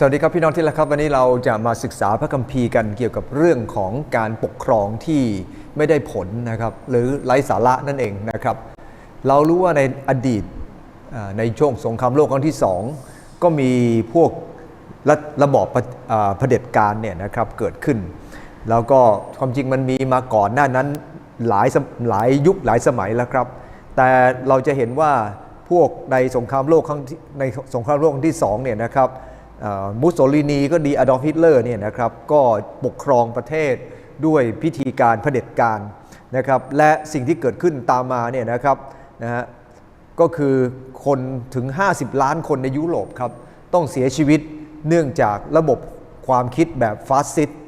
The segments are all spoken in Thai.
สวัสดีครับพี่น้องที่รักครับวันนี้เราจะมาศึกษาพระคัมภีร์กันเกี่ยวกับเรื่องของการปกครองที่ไม่ได้ผลนะครับ หรือไร้สาระนั่นเองนะครับ เรารู้ว่าในอดีตในช่วงสงครามโลกครั้งที่สองก็มีพวกระระบอบเผด็จการเนี่ยนะครับเกิดขึ้น แล้วก็ความจริงมันมีมาก่อนหน้านั้นหลายหลายยุคหลายสมัยแล้วครับ แต่เราจะเห็นว่าพวกในสงครามโลกครั้งในสงครามโลกครั้งที่สองเนี่ยนะครับ มุสโสลินีก็ดีอดอล์ฟฮิตเลอร์เนี่ยนะครับก็ปกครองประเทศด้วยพิธีการเผด็จการนะครับและสิ่งที่เกิดขึ้นตามมาเนี่ยนะครับนะฮะก็คือคนถึง 50 ล้านคนในยุโรปครับต้องเสียชีวิตเนื่องจากระบบความคิดแบบฟาสซิสต์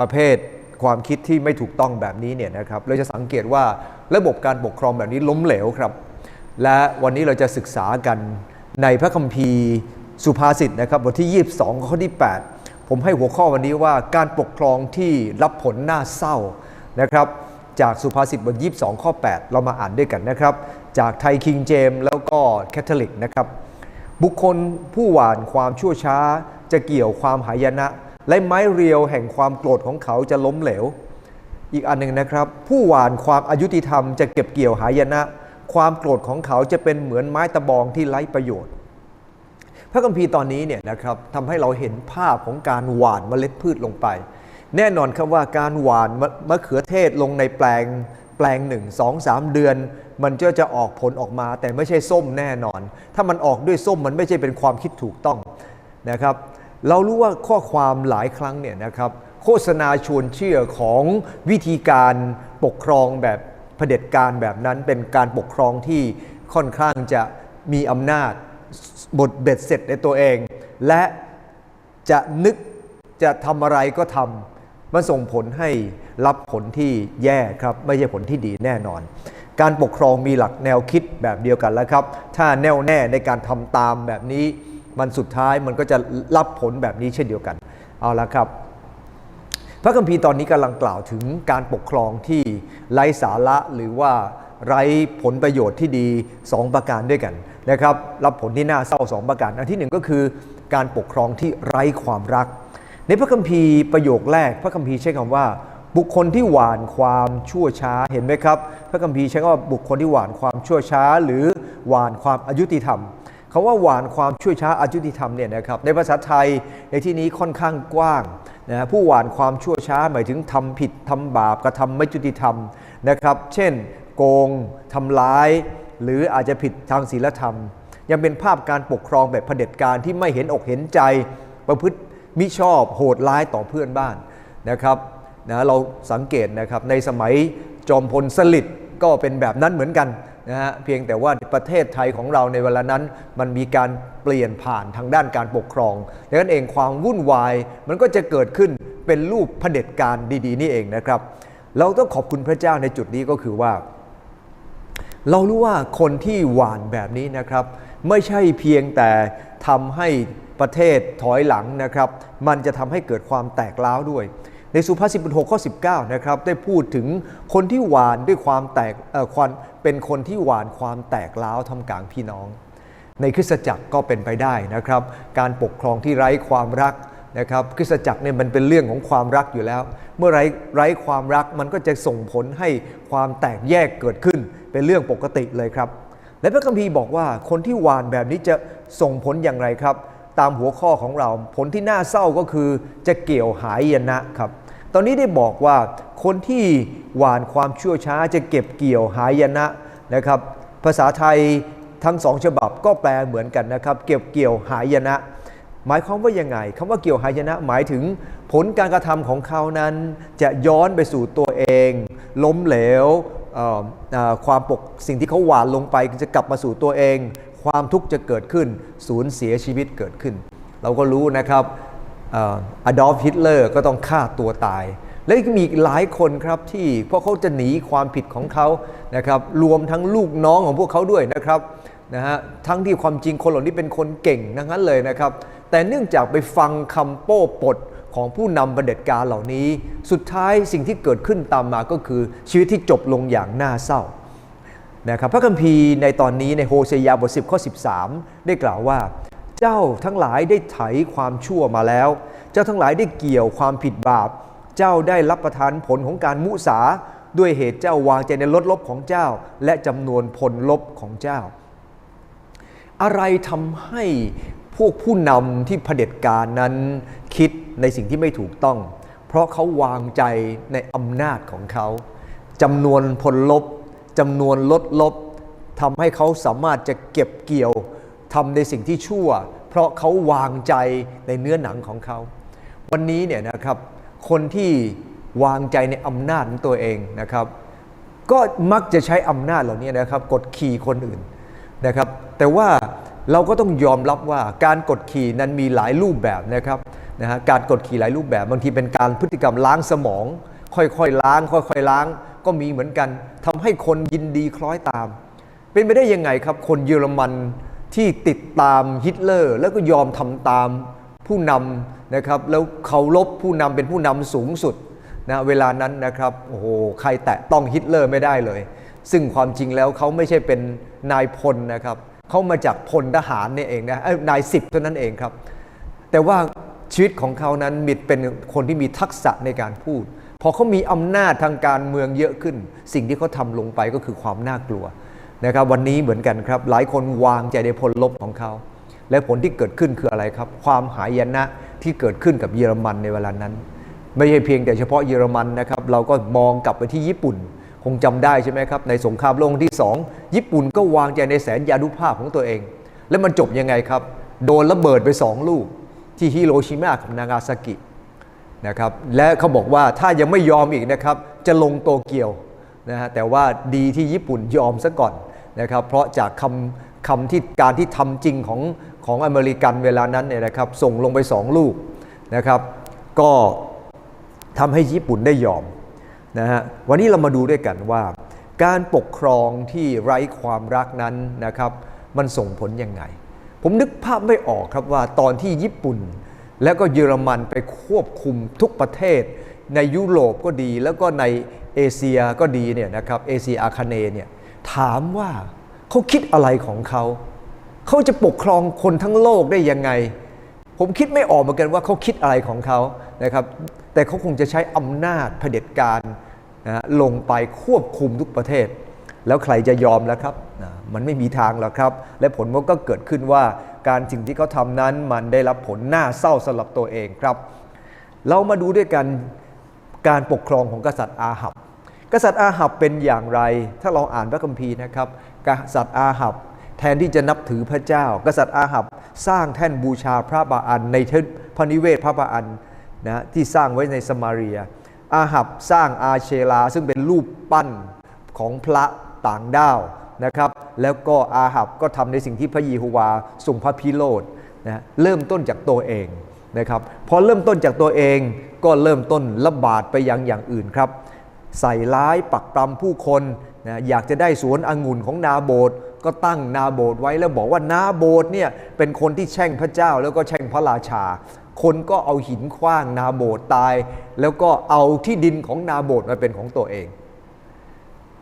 ประเภทความคิดที่ไม่ถูกต้องแบบนี้เนี่ยนะครับเราจะสังเกตว่าระบบการปกครองแบบนี้ล้มเหลวครับ และวันนี้เราจะศึกษากันในพระคัมภีร์ สุภาษิตนะครับบทที่ 22 ข้อที่ 8 ผมให้หัวข้อวันนี้ว่าการปกครองที่รับผลน่าเศร้านะครับจากสุภาษิตบท 22 ข้อ 8 เรามาอ่านด้วยกันนะครับ จากไทยคิงเจมแล้วก็แคทอลิกนะครับ บุคคลผู้หวานความชั่วช้าจะเกี่ยวความหายนะ และไม้เรียวแห่งความโกรธของเขาจะล้มเหลว อีกอันหนึ่งนะครับ ผู้หวานความอายุติธรรมจะเก็บเกี่ยวหายนะ ความโกรธของเขาจะเป็นเหมือนไม้ตะบองที่ไร้ประโยชน์ พระคัมภีร์ตอนนี้เนี่ยนะครับทำให้เราเห็นภาพของการหว่านเมล็ดพืชลงไป แน่นอนครับว่าการหว่านมะมะเขือเทศลงในแปลงแปลงหนึ่งสองสามเดือน มันก็จะออกผลออกมา แต่ไม่ใช่ส้มแน่นอน ถ้ามันออกด้วยส้มมันไม่ใช่เป็นความคิดถูกต้องนะครับ เรารู้ว่าข้อความหลายครั้งเนี่ยนะครับโฆษณาชวนเชื่อของวิธีการปกครองแบบเผด็จการแบบนั้นเป็นการปกครองที่ค่อนข้างจะมีอำนาจ บทเบ็ดเสร็จในตัวเอง และจะนึกจะทำอะไรก็ทำมันส่งผลให้รับผลที่แย่ครับไม่ใช่ผลที่ดีแน่นอน การปกครองมีหลักแนวคิดแบบเดียวกันแล้วครับ ถ้าแน่วแน่ในการทำตามแบบนี้ มันสุดท้ายมันก็จะรับผลแบบนี้เช่นเดียวกัน เอาละครับพระคัมภีร์ตอนนี้กำลังกล่าวถึงการปกครองที่ไร้สาระหรือว่า ไร้ผลประโยชน์ที่ดี 2 ประการด้วยกันนะครับรับผลที่น่าเศร้า 2 ประการ อันที่หนึ่งก็คือการปกครองที่ไร้ความรัก ในพระคัมภีร์ประโยคแรก พระคัมภีร์ใช้คำว่า บุคคลที่หวานความชั่วช้าเห็นไหมครับ พระคัมภีร์ใช้คำว่าบุคคลที่หวานความชั่วช้า หรือหวานความอายุติธรรมคาว่าหวานความชั่วช้าอายุติธรรมเนี่ยนะครับในภาษาไทยในที่นี้ค่อนข้างกว้างนะผู้หวานความชั่วช้าหมายถึงทำผิดทำบาปกระทำไม่ยุติธรรมนะครับ เช่น โกงทำร้าย หรืออาจจะผิดทางศีลธรรม ยังเป็นภาพการปกครองแบบเผด็จการที่ไม่เห็นอกเห็นใจ ประพฤติมิชอบโหดร้ายต่อเพื่อนบ้านนะครับนะเราสังเกตนะครับในสมัยจอมพลสฤษดิ์ก็เป็นแบบนั้นเหมือนกันนะฮะเพียงแต่ว่าประเทศไทยของเราในเวลานั้น มันมีการเปลี่ยนผ่านทางด้านการปกครองดังนั้นเองความวุ่นวายมันก็จะเกิดขึ้นเป็นรูปเผด็จการดีๆ นี่เองนะครับ เราต้องขอบคุณพระเจ้าในจุดนี้ก็คือว่า เรารู้ว่าคนที่หวานแบบนี้นะครับ ไม่ใช่เพียงแต่ทำให้ประเทศถอยหลังนะครับ มันจะทำให้เกิดความแตกร้าวด้วย ในสุภาษิตบท6ข้อ 19 นะครับ ได้พูดถึงคนที่หวานด้วยความแตกเอ่อความเป็นคนที่หวานความแตกร้าวทำกลางพี่น้อง ในคริสตจักรก็เป็นไปได้นะครับ การปกครองที่ไร้ความรัก นะครับคริสตจักรเนี่ยมันเป็นเรื่องของความรักอยู่แล้ว เมื่อไร้ไร้ความรักมันก็จะส่งผลให้ความแตกแยกเกิดขึ้น เป็นเรื่องปกติเลยครับ และพระคัมภีร์บอกว่าคนที่หวานแบบนี้จะส่งผลอย่างไรครับ ตามหัวข้อของเราผลที่น่าเศร้าก็คือจะเกี่ยวหายนะครับ ตอนนี้ได้บอกว่าคนที่หวานความชั่วช้าจะเก็บเกี่ยวหายนะนะครับ ภาษาไทยทั้งสองฉบับก็แปลเหมือนกันนะครับ เก็บเกี่ยวหายนะ หมายความว่ายังไงคำว่าเกี่ยวหายนะหมายถึงผลการกระทำของเขานั้นจะย้อนไปสู่ตัวเอง ล้มเหลวความปกสิ่งที่เขาหวานลงไปจะกลับมาสู่ตัวเอง ความทุกข์จะเกิดขึ้น สูญเสียชีวิตเกิดขึ้น เราก็รู้นะครับอดอล์ฟฮิตเลอร์ก็ต้องฆ่าตัวตาย และมีอีกหลายคนครับที่เพราะเขาจะหนีความผิดของเขานะครับรวมทั้งลูกน้องของพวกเขาด้วยนะครับนะฮะทั้งที่ความจริงคนเหล่านี้เป็นคนเก่งทั้งนั้นเลยนะครับ แต่เนื่องจากไปฟังคำโป้ปดของผู้นำประเด็จการเหล่านี้ สุดท้ายสิ่งที่เกิดขึ้นตามมาก็คือชีวิตที่จบลงอย่างน่าเศร้านะครับพระคัมภีร์ในตอนนี้ในโฮเซยาบท10ข้อ13 ได้กล่าวว่า เจ้าทั้งหลายได้ไถความชั่วมาแล้ว เจ้าทั้งหลายได้เกี่ยวความผิดบาป เจ้าได้รับประทานผลของการมุสา ด้วยเหตุเจ้าวางใจในลดลบของเจ้า และจำนวนผลลบของเจ้า อะไรทำให้ พวกผู้นำที่เผด็จการนั้นคิดในสิ่งที่ไม่ถูกต้อง เพราะเขาวางใจในอำนาจของเขาจำนวนผลลบจำนวนลดลบทำให้เขาสามารถจะเก็บเกี่ยวทำในสิ่งที่ชั่ว เพราะเขาวางใจในเนื้อหนังของเขา วันนี้เนี่ยนะครับ คนที่วางใจในอำนาจของตัวเองนะครับ ก็มักจะใช้อำนาจเหล่านี้นะครับ กดขี่คนอื่นนะครับ แต่ว่า เราก็ต้องยอมรับว่าการกดขี่นั้นมีหลายรูปแบบนะครับนะฮะการกดขี่หลายรูปแบบ บางทีเป็นการพฤติกรรมล้างสมอง ค่อยๆล้าง ค่อยๆล้าง ก็มีเหมือนกันทำให้คนยินดีคล้อยตาม เป็นไปได้ยังไงครับ คนเยอรมันที่ติดตามฮิตเลอร์ แล้วก็ยอมทำตามผู้นำนะครับแล้วเคารพผู้นำเป็นผู้นำสูงสุดนะเวลานั้นนะครับโอ้โหใครแตะต้องฮิตเลอร์ไม่ได้เลย ซึ่งความจริงแล้วเขาไม่ใช่เป็นนายพลนะครับ เขามาจากพลทหารนี่เองนะนายสิบเท่านั้นเองครับ แต่ว่าชีวิตของเขานั้นมิดเป็นคนที่มีทักษะในการพูด พอเขามีอำนาจทางการเมืองเยอะขึ้น สิ่งที่เขาทำลงไปก็คือความน่ากลัวนะครับ วันนี้เหมือนกันครับ หลายคนวางใจในผลลบของเขา และผลที่เกิดขึ้นคืออะไรครับ ความหายนะที่เกิดขึ้นกับเยอรมันในเวลานั้น ไม่ใช่เพียงแต่เฉพาะเยอรมันนะครับ เราก็มองกลับไปที่ญี่ปุ่น คงจำได้ใช่ไหมครับ ในสงครามโลกที่สองญี่ปุ่นก็วางใจในแสนยานุภาพของตัวเอง แล้วมันจบยังไงครับ โดนระเบิดไปสองลูก ที่ฮิโรชิมากับนางาซากินะครับและเขาบอกว่าถ้ายังไม่ยอมอีกนะครับ จะลงโตเกียวนะฮะแต่ว่าดีที่ญี่ปุ่นยอมซะก่อนนะครับเพราะจากคำคำที่การที่ทำจริงของของอเมริกันเวลานั้นเนี่ยนะครับส่งลงไปสองลูกนะครับ ก็ทำให้ญี่ปุ่นได้ยอม นะฮะวันนี้เรามาดูด้วยกันว่า การปกครองที่ไร้ความรักนั้นนะครับมันส่งผลยังไง ผมนึกภาพไม่ออกครับว่าตอนที่ญี่ปุ่น แล้วก็เยอรมันไปควบคุมทุกประเทศ ในยุโรปก็ดี แล้วก็ในเอเชียก็ดีเนี่ยนะครับเอเชียอาคาเนเนี่ยถามว่าเขาคิดอะไรของเขา เขาจะปกครองคนทั้งโลกได้ยังไง ผมคิดไม่ออกเหมือนกันว่าเขาคิดอะไรของเขานะครับ แต่เขาคงจะใช้อำนาจเผด็จการนะลงไปควบคุมทุกประเทศ แล้วใครจะยอมแล้วครับนะมันไม่มีทางหรอกครับ และผลมันก็เกิดขึ้นว่าการสิ่งที่เขาทำนั้นมันได้รับผลน่าเศร้าสำหรับตัวเองครับ เรามาดูด้วยกันการปกครองของกษัตริย์อาหับ กษัตริย์อาหับเป็นอย่างไร ถ้าเราอ่านพระคัมภีร์นะครับ กษัตริย์อาหับ แทนที่จะนับถือพระเจ้า กษัตริย์อาหับสร้างแท่นบูชาพระบาอันในพระนิเวศพระบาอันนะที่สร้างไว้ในสมาเรีย อาหับสร้างอาเชลา ซึ่งเป็นรูปปั้นของพระต่างด้าวนะครับ แล้วก็อาหับก็ทำในสิ่งที่พระเยโฮวาทรงพระพิโรธนะเริ่มต้นจากตัวเองนะครับพอเริ่มต้นจากตัวเองก็เริ่มต้นระบาดไปยังอย่างอื่นครับ ใส่ร้ายปักปรำผู้คนนะอยากจะได้สวนองุ่นของนาโบด ก็ตั้งนาโบดไว้แล้วบอกว่านาโบดเนี่ยเป็นคนที่แช่งพระเจ้าแล้วก็แช่งพระราชา คนก็เอาหินคว้างนาโบดตาย แล้วก็เอาที่ดินของนาโบดมาเป็นของตัวเอง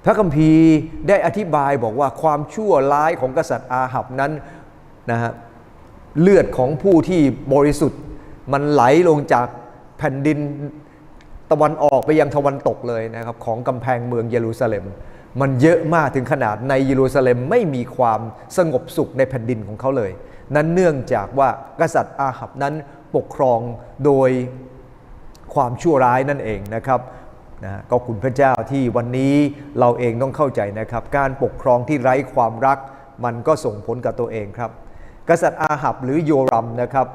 พระคัมภีร์ได้อธิบายบอกว่าความชั่วร้ายของกษัตริย์อาหับนั้นนะฮะเลือดของผู้ที่บริสุทธิ์มันไหลลงจากแผ่นดินตะวันออกไปยังตะวันตกเลยนะครับของกำแพงเมืองเยรูซาเล็ม มันเยอะมากถึงขนาดในเยรูซาเล็มไม่มีความสงบสุขในแผ่นดินของเขาเลย นั้นเนื่องจากว่ากษัตริย์อาหับนั้นปกครองโดยความชั่วร้ายนั่นเองนะครับนะก็คุณพระเจ้าที่วันนี้เราเองต้องเข้าใจนะครับ การปกครองที่ไร้ความรัก มันก็ส่งผลกับตัวเองครับ กษัตริย์อาหับหรือโยรัมนะครับ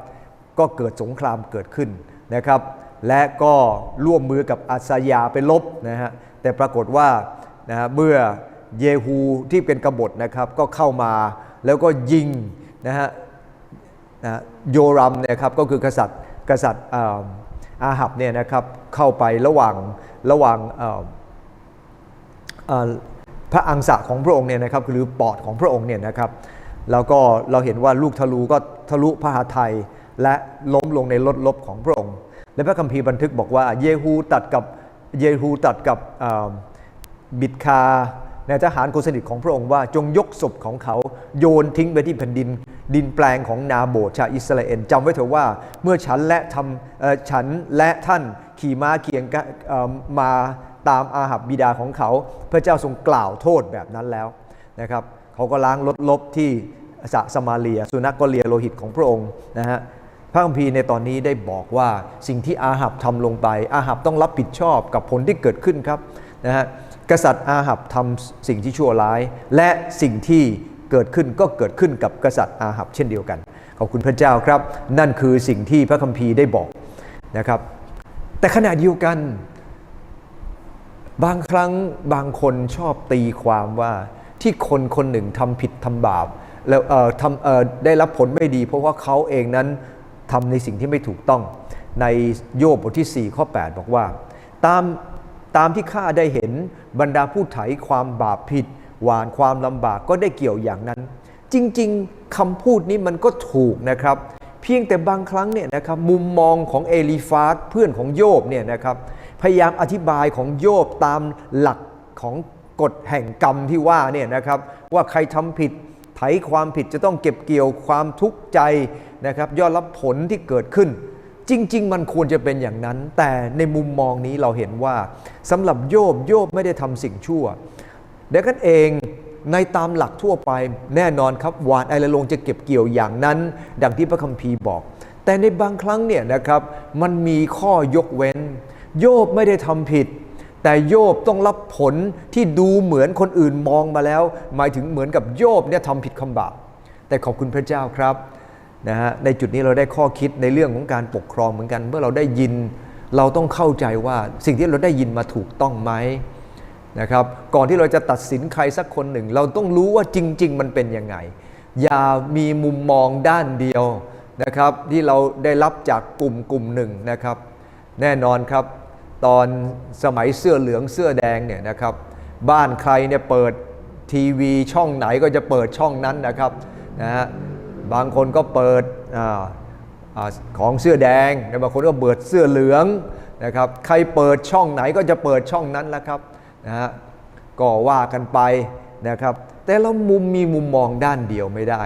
ก็เกิดสงครามเกิดขึ้นนะครับ และก็ร่วมมือกับอัสยาไปลบนะฮะแต่ปรากฏว่า นะฮะเมื่อเยฮูที่เป็นกบฏนะครับก็เข้ามาแล้วก็ยิงนะฮะนะโยรัมเนี่ยครับก็คือกษัตริย์กษัตริย์อาหับเนี่ยนะครับเข้าไประหว่างระหว่างพระอังสะของพระองค์เนี่ยนะครับหรือปอดของพระองค์เนี่ยนะครับแล้วก็เราเห็นว่าลูกทะลุก็ทะลุพระหาไทยและล้มลงในรถลบของพระองค์ และพระคัมภีร์บันทึกบอกว่าเยฮูตัดกับเยฮูตัดกับ บิดคาในทหารคนสนิทของพระองค์ว่าจงยกศพของเขาโยนทิ้งไปที่แผ่นดิน ดินแปลงของนาโบชาอิสราเอลจำไว้เถอะว่า เมื่อฉันและทำเอ่อฉันและท่านขี่ม้าเคียงกันมาตามอาหับบิดาของเขา พระเจ้าทรงกล่าวโทษแบบนั้นแล้วนะครับเขาก็ล้างรถลบที่สะสมาเลีย สุนัขก็เลียโลหิตของพระองค์นะฮะพระคัมภีร์ในตอนนี้ได้บอกว่าสิ่งที่อาหับทำลงไป อาหับต้องรับผิดชอบกับผลที่เกิดขึ้นครับนะฮะ กษัตริย์อาหับทำสิ่งที่ชั่วร้าย และสิ่งที่เกิดขึ้นก็เกิดขึ้นกับกษัตริย์อาหับเช่นเดียวกัน ขอบคุณพระเจ้าครับ นั่นคือสิ่งที่พระคัมภีร์ได้บอกนะครับ แต่ขณะเดียวกัน บางครั้งบางคนชอบตีความว่าที่คนคนหนึ่งทำผิดทำบาปแล้วเอ่อทำเอ่อได้รับผลไม่ดี เพราะว่าเขาเองนั้นทำในสิ่งที่ไม่ถูกต้อง ในโยบบทที่ 4 ข้อ 8 บอกว่า ตามตามที่ข้าได้เห็น บรรดาผู้ไถความบาปผิด หวานความลำบากก็ได้เกี่ยวอย่างนั้น จริงๆคำพูดนี้มันก็ถูกนะครับ เพียงแต่บางครั้งเนี่ยนะครับมุมมองของเอลีฟาสเพื่อนของโยบเนี่ยนะครับพยายามอธิบายของโยบตามหลักของกฎแห่งกรรมที่ว่าเนี่ยนะครับว่าใครทำผิดไถความผิดจะต้องเก็บเกี่ยวความทุกข์ใจนะครับย่อมรับผลที่เกิดขึ้น จริง ๆ มันควรจะเป็นอย่างนั้น แต่ในมุมมองนี้เราเห็นว่าสำหรับโยบโยบไม่ได้ทำสิ่งชั่วดังนั้นเองในตามหลักทั่วไปแน่นอนครับหวานไอละลงจะเก็บเกี่ยวอย่างนั้น ดังที่พระคัมภีร์บอก แต่ในบางครั้งเนี่ยนะครับมันมีข้อยกเว้น โยบไม่ได้ทำผิด แต่โยบต้องรับผลที่ดูเหมือนคนอื่นมองมาแล้ว หมายถึงเหมือนกับโยบเนี่ยทำผิดคำบาปแต่ขอบคุณพระเจ้าครับ นะฮะในจุดนี้เราได้ข้อคิดในเรื่องของการปกครองเหมือนกัน เมื่อเราได้ยินเราต้องเข้าใจว่าสิ่งที่เราได้ยินมาถูกต้องไหมนะครับก่อนที่เราจะตัดสินใครสักคนหนึ่ง เราต้องรู้ว่าจริง ๆ มันเป็นยังไง อย่ามีมุมมองด้านเดียวนะครับ ที่เราได้รับจากกลุ่มกลุ่มหนึ่งนะครับ แน่นอนครับตอนสมัยเสื้อเหลืองเสื้อแดงเนี่ยนะครับ บ้านใครเนี่ยเปิดทีวีช่องไหนก็จะเปิดช่องนั้นนะครับนะฮะ บางคนก็เปิดออของเสื้อแดงบางคนก็เปิดเสื้อเหลืองนะครับใครเปิดช่องไหนก็จะเปิดช่องนั้นแหละครับนะฮะก็ว่ากันไปนะครับ แต่เรามุมมีมุมมองด้านเดียวไม่ได้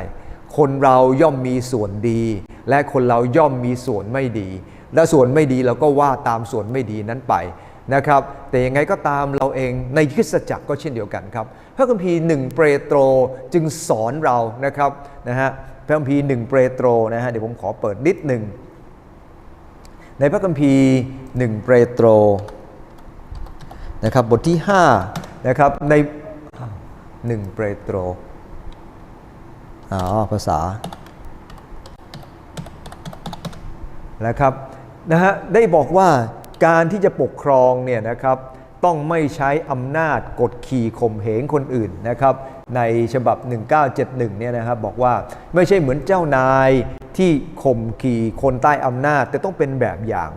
คนเราย่อมมีส่วนดี และคนเราย่อมมีส่วนไม่ดี และส่วนไม่ดีเราก็ว่าตามส่วนไม่ดีนั้นไปนะครับแต่ยังไงก็ตามเราเองในคริสตจักรก็เช่นเดียวกันครับ พระคัมภีร์หนึ่งเปโตรจึงสอนเรานะครับนะฮะ ระคัมภีร์หนึ่งเปโตรนะฮะเดี๋ยวผมขอเปิดนิดหนึ่งในพระคัมภีร์หนึ่งเปโตรนะครับบทที่5นะครับในหนึ่งเปโตรอ๋อภาษานะครับนะฮะได้บอกว่าการที่จะปกครองเนี่ยนะครับต้องไม่ใช้อำนาจกดขี่ข่มเหงคนอื่นนะครับ ในฉบับ 1971 เนี่ยนะครับบอกว่าไม่ใช่เหมือนเจ้านายที่ข่มขี่คนใต้อำนาจ แต่ต้องเป็นแบบอย่าง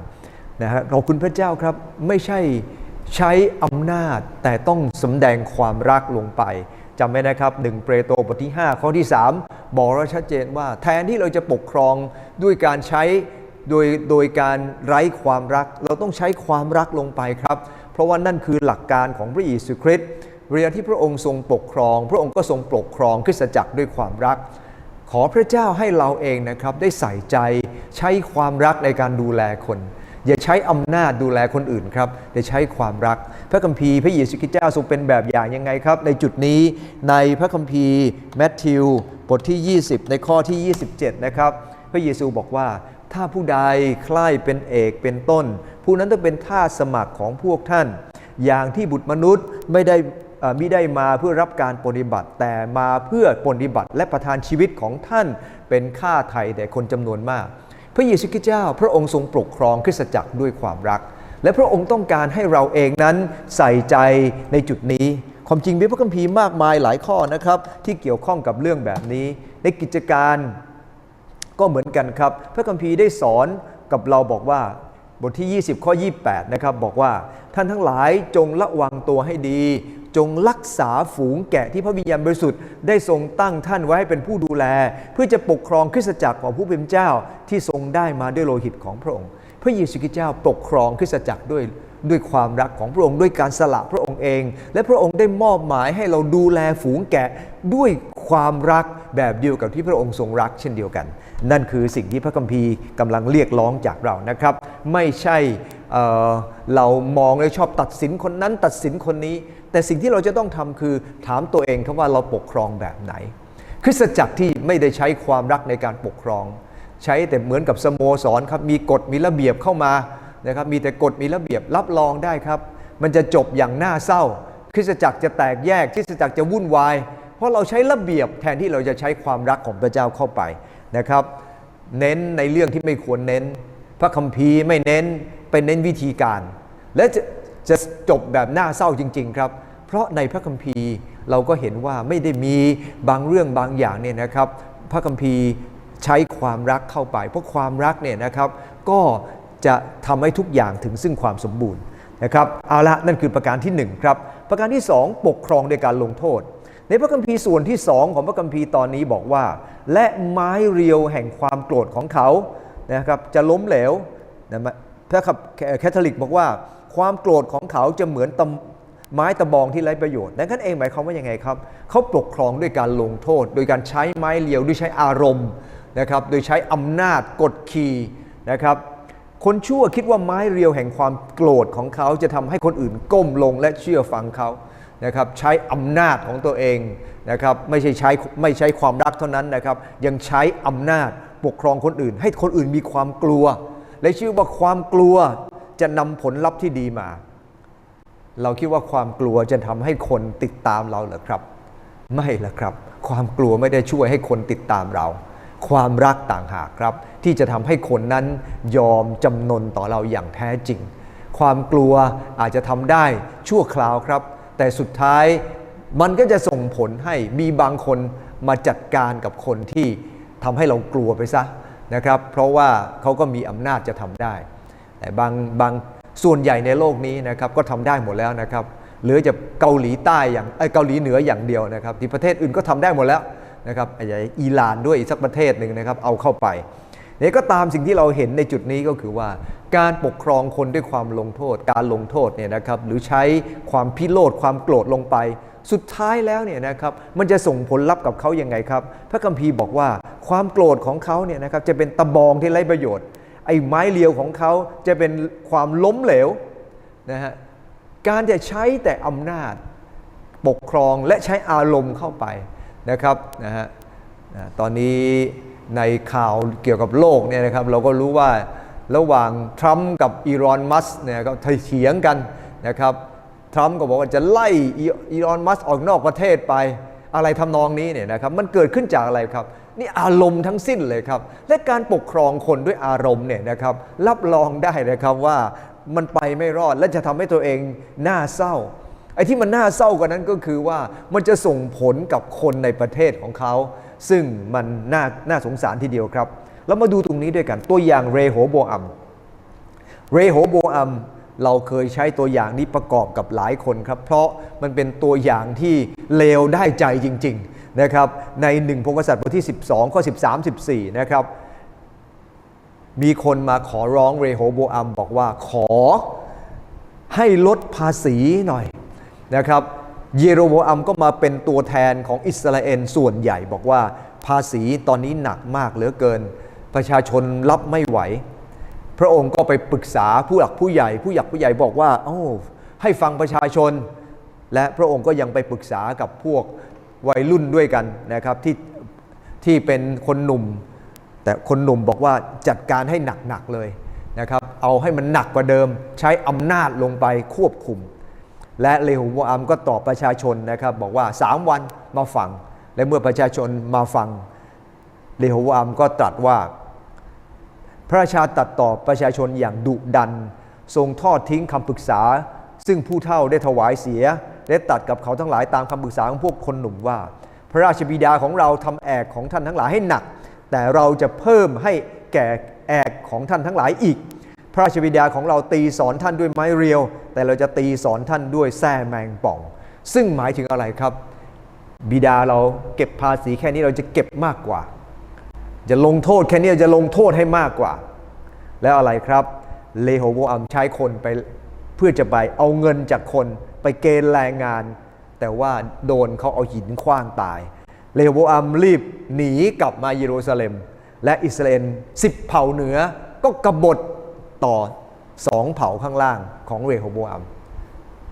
นะฮะขอบคุณพระเจ้าครับไม่ใช่ใช้อำนาจแต่ต้องสำแดงความรักลงไปจำไว้นะครับหนึ่งเปโตรบทที่ 5 ข้อที่ 3 บอกเราชัดเจนว่า แทนที่เราจะปกครองด้วยการใช้โดยโดยการไร้ความรัก เราต้องใช้ความรักลงไปครับ เพราะว่านั่นคือหลักการของพระเยซูคริสต์ เวลาที่พระองค์ทรงปกครอง พระองค์ก็ทรงปกครองคริสตจักรด้วยความรัก ขอพระเจ้าให้เราเองนะครับได้ใส่ใจใช้ความรักในการดูแลคน อย่าใช้อำนาจดูแลคนอื่นครับแต่ใช้ความรัก พระคัมภีร์พระเยซูคริสต์เจ้าทรงเป็นแบบอย่างยังไงครับ ในจุดนี้ในพระคัมภีร์แมทธิวบทที่ 20 ในข้อที่ 27 นะครับ พระเยซูบอกว่าถ้าผู้ใดใคร่เป็นเอกเป็นต้น ผู้นั้นต้องเป็นท่าสมัครของพวกท่าน อย่างที่บุตรมนุษย์ไม่ได้ มิได้มาเพื่อรับการปฏิบัติ แต่มาเพื่อปฏิบัติ และประทานชีวิตของท่านเป็นค่าไถ่แด่คนจำนวนมาก พระเยซูคริสต์เจ้า พระองค์ทรงปกครองคริสตจักรด้วยความรัก และพระองค์ต้องการให้เราเองนั้นใส่ใจในจุดนี้ ความจริงมีพระคัมภีร์มากมายหลายข้อนะครับ ที่เกี่ยวข้องกับเรื่องแบบนี้ ในกิจการก็เหมือนกันครับ พระคัมภีร์ได้สอนกับเราบอกว่าบทที่ 20 ข้อ 28 นะครับ บอกว่าท่านทั้งหลายจงระวังตัวให้ดี จงรักษาฝูงแกะที่พระวิญญาณบริสุทธิ์ได้ทรงตั้งท่านไว้ให้เป็นผู้ดูแล เพื่อจะปกครองคริสตจักรของผู้เป็นเจ้าที่ทรงได้มาด้วยโลหิตของพระองค์ พระเยซูคริสต์เจ้าปกครองคริสตจักรด้วยด้วยความรักของพระองค์ด้วยการสละพระองค์เอง และพระองค์ได้มอบหมายให้เราดูแลฝูงแกะด้วยความรักแบบเดียวกับที่พระองค์ทรงรักเช่นเดียวกัน นั่นคือสิ่งที่พระคัมภีร์กำลังเรียกร้องจากเรานะครับ ไม่ใช่เเรามองแล้วชอบตัดสินคนนั้นตัดสินคนนี้ แต่สิ่งที่เราจะต้องทำคือถามตัวเองครับว่าเราปกครองแบบไหน คริสตจักรที่ไม่ได้ใช้ความรักในการปกครอง ใช้แต่เหมือนกับสโมสรครับมีกฎมีระเบียบเข้ามานะครับมีแต่กฎมีระเบียบรับรองได้ครับ มันจะจบอย่างน่าเศร้า คริสตจักรจะแตกแยก คริสตจักรจะวุ่นวาย เพราะเราใช้ระเบียบแทนที่เราจะใช้ความรักของพระเจ้าเข้าไปนะครับ เน้นในเรื่องที่ไม่ควรเน้น พระคัมภีร์ไม่เน้นไปเน้นวิธีการ และ จะจบแบบน่าเศร้าจริง ๆ ครับ เพราะในพระคัมภีร์เราก็เห็นว่าไม่ได้มีบางเรื่องบางอย่างเนี่ยนะครับ พระคัมภีร์ใช้ความรักเข้าไป เพราะความรักเนี่ยนะครับ ก็จะทำให้ทุกอย่างถึงซึ่งความสมบูรณ์นะครับเอาละนั่นคือประการที่หนึ่งครับประการที่สองปกครองโดยการลงโทษ ในพระคัมภีร์ส่วนที่สองของพระคัมภีร์ตอนนี้บอกว่า และไม้เรียวแห่งความโกรธของเขานะครับจะล้มเหลวนะพระคัมแคทอลิกบอกว่า ความโกรธของเขาจะเหมือนตไม้ตะบองที่ไร้ประโยชน์ดังนั่นเองหมายความว่ายังไงครับเขาปกครองด้วยการลงโทษ โดยการใช้ไม้เรียวด้วยใช้อารมณ์นะครับโดยใช้อำนาจกดขี่นะครับคนชั่วคิดว่าไม้เรียวแห่งความโกรธของเขาจะทำให้คนอื่นก้มลงและเชื่อฟังเขานะครับใช้อำนาจของตัวเองนะครับไม่ใช่ใช้ไม่ใช้ความรักเท่านั้นนะครับยังใช้อำนาจปกครองคนอื่น ให้คนอื่นมีความกลัว และเชื่อว่าความกลัว จะนำผลลัพธ์ที่ดีมา เราคิดว่าความกลัวจะทำให้คนติดตามเราเหรอครับ ไม่ละครับ ความกลัวไม่ได้ช่วยให้คนติดตามเรา ความรักต่างหากครับ ที่จะทำให้คนนั้นยอมจำนนต่อเราอย่างแท้จริง ความกลัวอาจจะทำได้ชั่วคราวครับ แต่สุดท้ายมันก็จะส่งผลให้มีบางคนมาจัดการกับคนที่ทำให้เรากลัวไปซะนะครับ เพราะว่าเขาก็มีอำนาจจะทำได้ บางบางส่วนใหญ่ในโลกนี้นะครับก็ทำได้หมดแล้วนะครับเหลือจะเกาหลีใต้อย่างเอ้ยเกาหลีเหนืออย่างเดียวนะครับ ที่ประเทศอื่นก็ทำได้หมดแล้วนะครับอาจจะอิหร่านด้วยอีกสักประเทศหนึ่งนะครับเอาเข้าไปนี่ก็ตามสิ่งที่เราเห็นในจุดนี้ก็คือว่า การปกครองคนด้วยความลงโทษ การลงโทษเนี่ยนะครับหรือใช้ความพิโรธความโกรธลงไป สุดท้ายแล้วเนี่ยนะครับมันจะส่งผลลัพธ์กับเขายังไงครับ พระคัมภีร์บอกว่าความโกรธของเขาเนี่ยนะครับจะเป็นตะบองที่ไร้ประโยชน์ ไอ้ไม้เลียวของเขาจะเป็นความล้มเหลวนะฮะการจะใช้แต่อำนาจปกครองและใช้อารมณ์เข้าไปนะครับนะฮะตอนนี้ในข่าวเกี่ยวกับโลกเนี่ยนะครับเราก็รู้ว่าระหว่างทรัมป์กับอีรอนมัสเนี่ยก็เถียงกันนะครับทรัมป์ก็บอกว่าจะไล่อีรอนมัสออกนอกประเทศไป อะไรทำนองนี้เนี่ยนะครับมันเกิดขึ้นจากอะไรครับ นี่อารมณ์ทั้งสิ้นเลยครับ และการปกครองคนด้วยอารมณ์เนี่ยนะครับ รับรองได้นะครับว่ามันไปไม่รอดและจะทำให้ตัวเองน่าเศร้าไอ้ที่มันน่าเศร้ากว่านั้นก็คือว่ามันจะส่งผลกับคนในประเทศของเขา ซึ่งมันน่าน่าสงสารทีเดียวครับเรามาดูตรงนี้ด้วยกันตัวอย่างเรโหโบอัมเรโหโบอัมเราเคยใช้ตัวอย่างนี้ประกอบกับหลายคนครับ เพราะมันเป็นตัวอย่างที่เลวได้ใจจริง ๆ นะครับในหนึ่งพงศษัตริย์บทที่ 12 ข้อ 13 14 นะครับมีคนมาขอร้องเรโหโบอัมบอกว่าขอให้ลดภาษีหน่อยนะครับเยโรโบอัมก็มาเป็นตัวแทนของอิสราเอลส่วนใหญ่บอกว่าภาษีตอนนี้หนักมากเหลือเกิน ประชาชนรับไม่ไหว พระองค์ก็ไปปรึกษาผู้หลักผู้ใหญ่ ผู้หลักผู้ใหญ่บอกว่าโอ้ให้ฟังประชาชน และพระองค์ก็ยังไปปรึกษากับพวก วัยรุ่นด้วยกันนะครับที่ที่เป็นคนหนุ่ม แต่คนหนุ่มบอกว่าจัดการให้หนักๆเลยนะครับเอาให้มันหนักกว่าเดิม ใช้อำนาจลงไปควบคุม และเลโฮโบอัมก็ตอบประชาชนนะครับบอกว่า 3 วันมาฟัง และเมื่อประชาชนมาฟังเลโฮโบอัมก็ตรัสว่า พระราชาตัดต่อประชาชนอย่างดุดัน ทรงทอดทิ้งคำปรึกษา ซึ่งผู้เฒ่าได้ถวายเสีย และตัดกับเขาทั้งหลายตามคำปรึกษาของพวกคนหนุ่มว่า พระราชบิดาของเราทำแอกของท่านทั้งหลายให้หนัก แต่เราจะเพิ่มให้แก่แอกของท่านทั้งหลายอีก พระราชบิดาของเราตีสอนท่านด้วยไม้เรียว แต่เราจะตีสอนท่านด้วยแส้แมงป่อง ซึ่งหมายถึงอะไรครับ บิดาเราเก็บภาษีแค่นี้เราจะเก็บมากกว่า จะลงโทษแค่นี้จะลงโทษให้มากกว่า แล้วอะไรครับเลโฮโบอัมใช้คนไป พื่อจะไปเอาเงินจากคนไปเกณฑ์แรงงาน แต่ว่าโดนเขาเอาหินคว้างตาย เลโบอัมรีบหนีกลับมาเยรูซาเล็ม และอิสราเอลสิบเผ่าเหนือก็กบฏต่อสองเผ่าข้างล่างของเรโฮโบอัม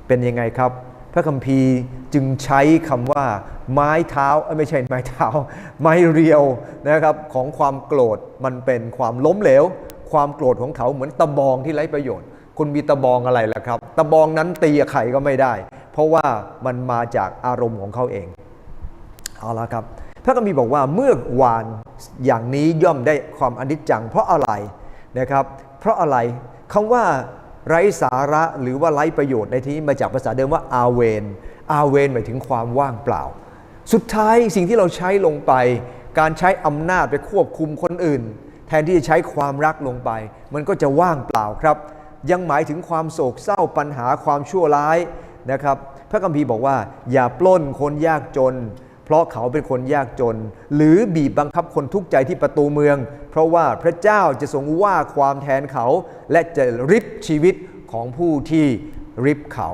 เป็นยังไงครับ พระคัมภีร์จึงใช้คำว่าไม้เท้าไม่ใช่ไม้เท้า ไม้เรียวนะครับของความโกรธมันเป็นความล้มเหลว ความโกรธของเขาเหมือนตะบองที่ไร้ประโยชน์ คุณมีตะบองอะไรล่ะครับ ตะบองนั้นตีใครก็ไม่ได้ เพราะว่ามันมาจากอารมณ์ของเขาเองเอาละครับพระคัมภีร์บอกว่าเมื่อวานอย่างนี้ย่อมได้ความอนิจจัง เพราะอะไรนะครับ เพราะอะไรคำว่าไร้สาระหรือว่าไร้ประโยชน์ในที่นี้มาจากภาษาเดิมว่าอาเวนอาเวนหมายถึงความว่างเปล่า สุดท้ายสิ่งที่เราใช้ลงไป การใช้อำนาจไปควบคุมคนอื่น แทนที่จะใช้ความรักลงไป มันก็จะว่างเปล่าครับ ยังหมายถึงความโศกเศร้าปัญหาความชั่วร้ายนะครับ พระคัมภีร์บอกว่า อย่าปล้นคนยากจน เพราะเขาเป็นคนยากจน หรือบีบบังคับคนทุกข์ใจที่ประตูเมือง เพราะว่าพระเจ้าจะทรงว่าความแทนเขา และจะริบชีวิตของผู้ที่ริบเขา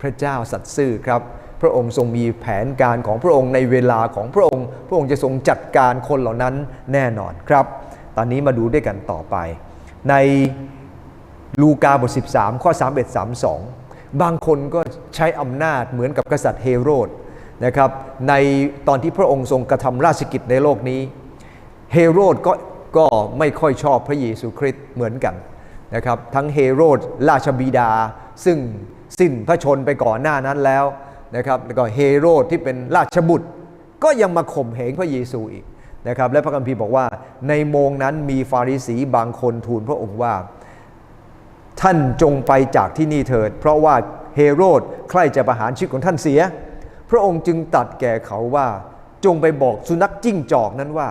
พระเจ้าสัตย์ซื่อครับ พระองค์ทรงมีแผนการของพระองค์ในเวลาของพระองค์ พระองค์จะทรงจัดการคนเหล่านั้นแน่นอนครับ ตอนนี้มาดูด้วยกันต่อไป ใน ลูกาบท 13 ข้อ 31 32 บางคนก็ใช้อำนาจเหมือนกับกษัตริย์เฮโรดนะครับในตอนที่พระองค์ทรงกระทำราชกิจในโลกนี้ เฮโรดก็ก็ไม่ค่อยชอบพระเยซูคริสต์เหมือนกันนะครับทั้งเฮโรดราชบิดา ซึ่งสิ้นพระชนไปก่อนหน้านั้นแล้วนะครับแล้วก็เฮโรดที่เป็นราชบุตร ก็ยังมาข่มเหงพระเยซูอีกนะครับและพระคัมภีร์บอกว่าในโมงนั้นมีฟาริสีบางคนทูลพระองค์ว่า ท่านจงไปจากที่นี่เถิด เพราะว่าเฮโรดใคร่จะประหารชีวิตของท่านเสีย พระองค์จึงตัดแก่เขาว่าจงไปบอกสุนัขจิ้งจอกนั้นว่า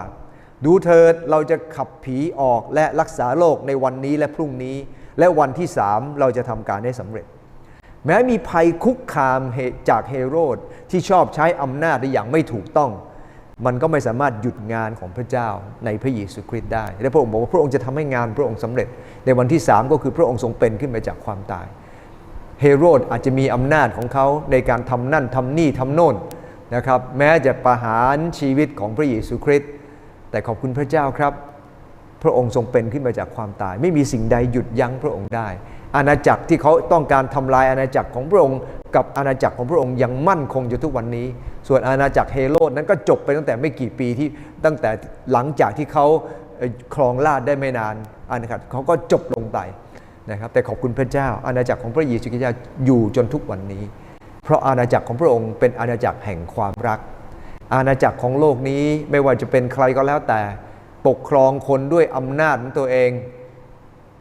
ดูเถิดเราจะขับผีออกและรักษาโรคในวันนี้และพรุ่งนี้ และวันที่สามเราจะทำการให้สำเร็จ แม้มีภัยคุกคามจากเฮโรดที่ชอบใช้อำนาจได้อย่างไม่ถูกต้อง มันก็ไม่สามารถหยุดงานของพระเจ้าในพระเยซูคริสต์ได้ และพระองค์บอกว่าพระองค์จะทำให้งานพระองค์สำเร็จ ในวันที่ 3 ก็คือพระองค์ทรงเป็นขึ้นมาจากความตาย เฮโรดอาจจะมีอำนาจของเขาในการทำนั่นทำนี่ทำโน่นนะครับ แม้จะประหารชีวิตของพระเยซูคริสต์แต่ขอบคุณพระเจ้าครับ พระองค์ทรงเป็นขึ้นมาจากความตาย ไม่มีสิ่งใดหยุดยั้งพระองค์ได้ อาณาจักรที่เขาต้องการทำลายอาณาจักรของพระองค์ กับอาณาจักรของพระองค์ยังมั่นคงอยู่ทุกวันนี้ ส่วนอาณาจักรเฮโรดนั้นก็จบไปตั้งแต่ไม่กี่ปีที่ตั้งแต่หลังจากที่เขาครองราชได้ไม่นานอาณาจักรเขาก็จบลงไปนะครับแต่ขอบคุณพระเจ้า อาณาจักรของพระเยซูคริสต์อยู่จนทุกวันนี้ เพราะอาณาจักรของพระองค์เป็นอาณาจักรแห่งความรัก อาณาจักรของโลกนี้ไม่ว่าจะเป็นใครก็แล้วแต่ปกครองคนด้วยอำนาจของตัวเอง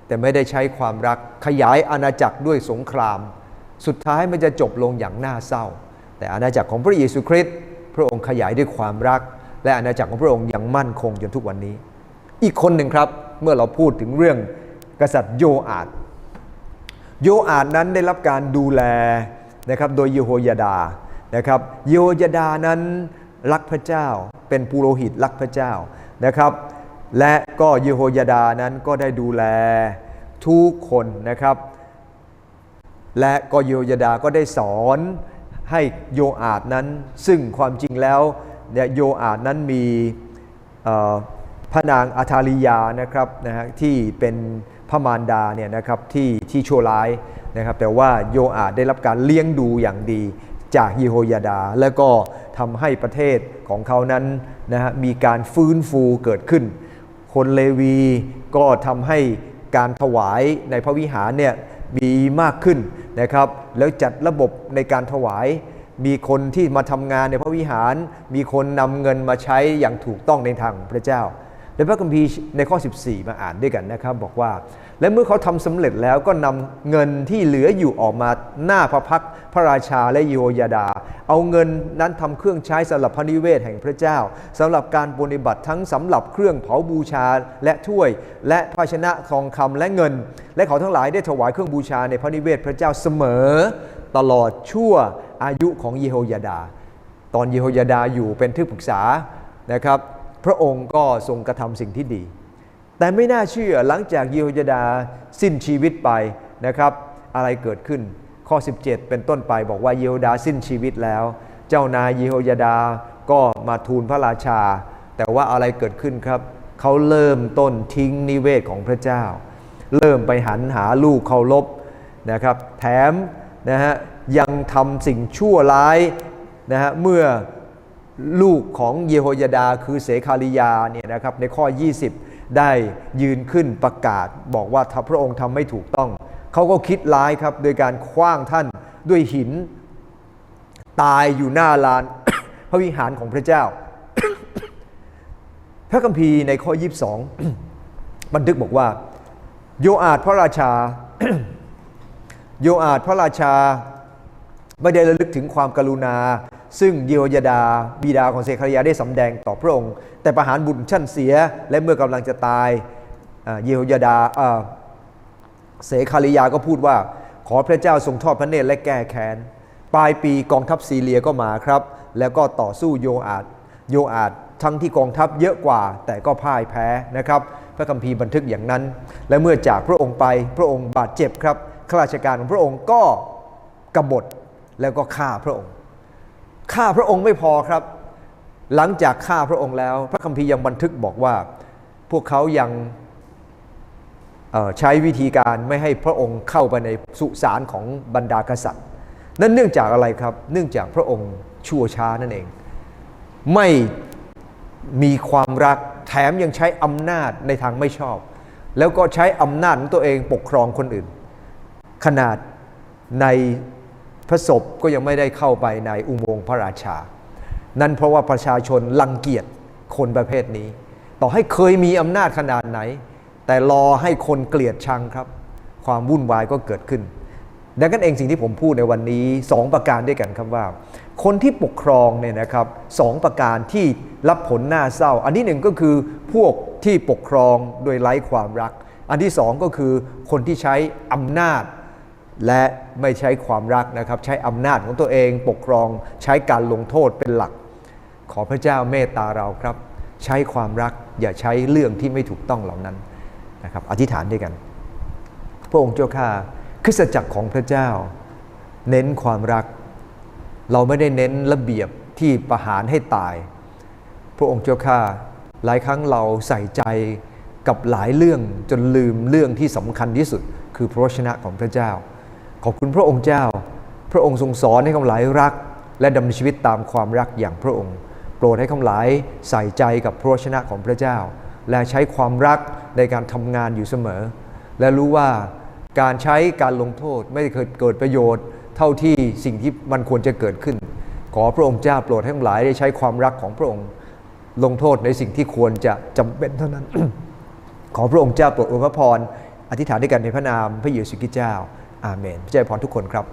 แต่ไม่ได้ใช้ความรักขยายอาณาจักรด้วยสงคราม สุดท้ายมันจะจบลงอย่างน่าเศร้า แต่อาณาจักรของพระเยซูคริสต์พระองค์ขยายด้วยความรัก และอาณาจักรของพระองค์ยังมั่นคงจนทุกวันนี้ อีกคนหนึ่งครับเมื่อเราพูดถึงเรื่องกษัตริย์โยอาดโยอาดนั้นได้รับการดูแลนะครับโดยเยโฮยาดานะครับเยโฮยาดานั้นรักพระเจ้า เป็นปุโรหิตรักพระเจ้านะครับ และก็เยโฮยาดานั้นก็ได้ดูแลทุกคนนะครับ และก็โยยาดาก็ได้สอน ให้โยอาดนั้น ซึ่งความจริงแล้วเนี่ยโยอาดนั้นมีพระนางอาทาลิยานะครับนะฮะที่เป็นพระมารดาเนี่ยนะครับที่ที่ชั่วร้ายนะครับแต่ว่าโยอาดได้รับการเลี้ยงดูอย่างดีจากเยโฮยาดา แล้วก็ทำให้ประเทศของเขานั้นนะฮะมีการฟื้นฟูเกิดขึ้น คนเลวีก็ทำให้การถวายในพระวิหารเนี่ย มีมากขึ้นนะครับแล้วจัดระบบในการถวาย มีคนที่มาทำงานในพระวิหาร มีคนนำเงินมาใช้อย่างถูกต้องในทางพระเจ้า ในพระคัมภีร์ในข้อ 14 มาอ่านด้วยกันนะครับ บอกว่า และเมื่อเขาทำสำเร็จแล้วก็นำเงินที่เหลืออยู่ออกมาหน้าพระพักพระราชาและโยยาดา เอาเงินนั้นทำเครื่องใช้สำหรับพระนิเวศแห่งพระเจ้าสำหรับการปฏิบัติทั้งสำหรับเครื่องเผาบูชาและถ้วย และภาชนะทองคำและเงิน และเขาทั้งหลายได้ถวายเครื่องบูชาในพระนิเวศพระเจ้าเสมอ ตลอดชั่วอายุของเยโฮยาดา ตอนเยโฮยาดาอยู่เป็นที่ปรึกษานะครับ พระองค์ก็ทรงกระทำสิ่งที่ดี แต่ไม่น่าเชื่อหลังจากเยโฮยาดาสิ้นชีวิตไปนะครับ อะไรเกิดขึ้นข้อ 17 เป็นต้นไปบอกว่าเยโฮยาดาสิ้นชีวิตแล้ว เจ้านายเยโฮยาดาก็มาทูลพระราชา แต่ว่าอะไรเกิดขึ้นครับ เขาเริ่มต้นทิ้งนิเวศของพระเจ้า เริ่มไปหันหาลูกเคารพนะครับ แถมนะฮะยังทำสิ่งชั่วร้ายนะฮะเมื่อ ลูกของเยโฮยดาคือเสคาริยาเนี่ยนะครับในข้อ 20 ได้ยืนขึ้นประกาศ บอกว่าถ้าพระองค์ทำไม่ถูกต้อง เขาก็คิดร้ายครับ โดยการคว้างท่านด้วยหินตายอยู่หน้าลาน พระวิหารของพระเจ้า พระคัมภีร์ในข้อ 22 บันทึกบอกว่า โยอาดพระราชา โยอาดพระราชาไม่ได้ระลึกถึงความกรุณา ซึ่งเยโยดาบิดาของเซคาริยาได้สำแดงต่อพระองค์ แต่ประหารบุตรชั้นเสียและเมื่อกำลังจะตายเยโฮยดาอ่าเสคาริยาก็พูดว่า ขอพระเจ้าทรงทอดพระเนตรและแก้แค้น ปลายปีกองทัพซีเรียก็มาครับ แล้วก็ต่อสู้โยอาดโยอาดทั้งที่กองทัพเยอะกว่าแต่ก็พ่ายแพ้นะครับ พระคัมภีร์บันทึกอย่างนั้น และเมื่อจากพระองค์ไปพระองค์บาดเจ็บครับข้าราชการของพระองค์ก็กบฏแล้วก็ฆ่าพระองค์ ฆ่าพระองค์ไม่พอครับ หลังจากฆ่าพระองค์แล้ว พระคัมภีร์ยังบันทึกบอกว่า พวกเขายังใช้วิธีการไม่ให้พระองค์เข้าไปในสุสานของบรรดากษัตริย์ นั่นเนื่องจากอะไรครับ เนื่องจากพระองค์ชั่วช้านั่นเอง ไม่มีความรักแถมยังใช้อำนาจในทางไม่ชอบ แล้วก็ใช้อำนาจของตัวเองปกครองคนอื่น ขนาดใน พระศพก็ยังไม่ได้เข้าไปในอุโมงค์พระราชา นั่นเพราะว่าประชาชนรังเกียจคนประเภทนี้ ต่อให้เคยมีอำนาจขนาดไหน แต่รอให้คนเกลียดชังครับ ความวุ่นวายก็เกิดขึ้น ดังนั้นเองสิ่งที่ผมพูดในวันนี้ 2 ประการด้วยกันครับว่า คนที่ปกครองเนี่ยนะครับสองประการที่รับผลหน้าเศร้า อันที่หนึ่งก็คือพวกที่ปกครองโดยไร้ความรัก อันที่สองก็คือคนที่ใช้อำนาจ และไม่ใช้ความรักนะครับ ใช้อำนาจของตัวเองปกครองใช้การลงโทษเป็นหลัก ขอพระเจ้าเมตตาเราครับ ใช้ความรักอย่าใช้เรื่องที่ไม่ถูกต้องเหล่านั้นนะครับ อธิษฐานด้วยกัน พระองค์เจ้าข้าคริสตจักรของพระเจ้า เน้นความรัก เราไม่ได้เน้นระเบียบที่ประหารให้ตาย พระองค์เจ้าข้าหลายครั้งเราใส่ใจกับหลายเรื่องจนลืมเรื่องที่สำคัญที่สุด คือพระชนะของพระเจ้า ขอบคุณพระองค์เจ้า พระองค์ทรงสอนให้คำหลายรัก และดำเนินชีวิตตามความรักอย่างพระองค์ โปรดให้คำหลายใส่ใจกับพระชนะของพระเจ้า และใช้ความรักในการทำงานอยู่เสมอ และรู้ว่าการใช้การลงโทษไม่เคยเกิดประโยชน์ เท่าที่สิ่งที่มันควรจะเกิดขึ้น ขอพระองค์เจ้าโปรดให้ทั้งหลายได้ใช้ความรักของพระองค์ ลงโทษในสิ่งที่ควรจะจำเป็นเท่านั้น ขอพระองค์เจ้าโปรดอวยพระพรอธิษฐานด้วยกันในพระนามพระเยซูคริสต์เจ้า อาเมนพระเจ้ายพรทุกคนครับ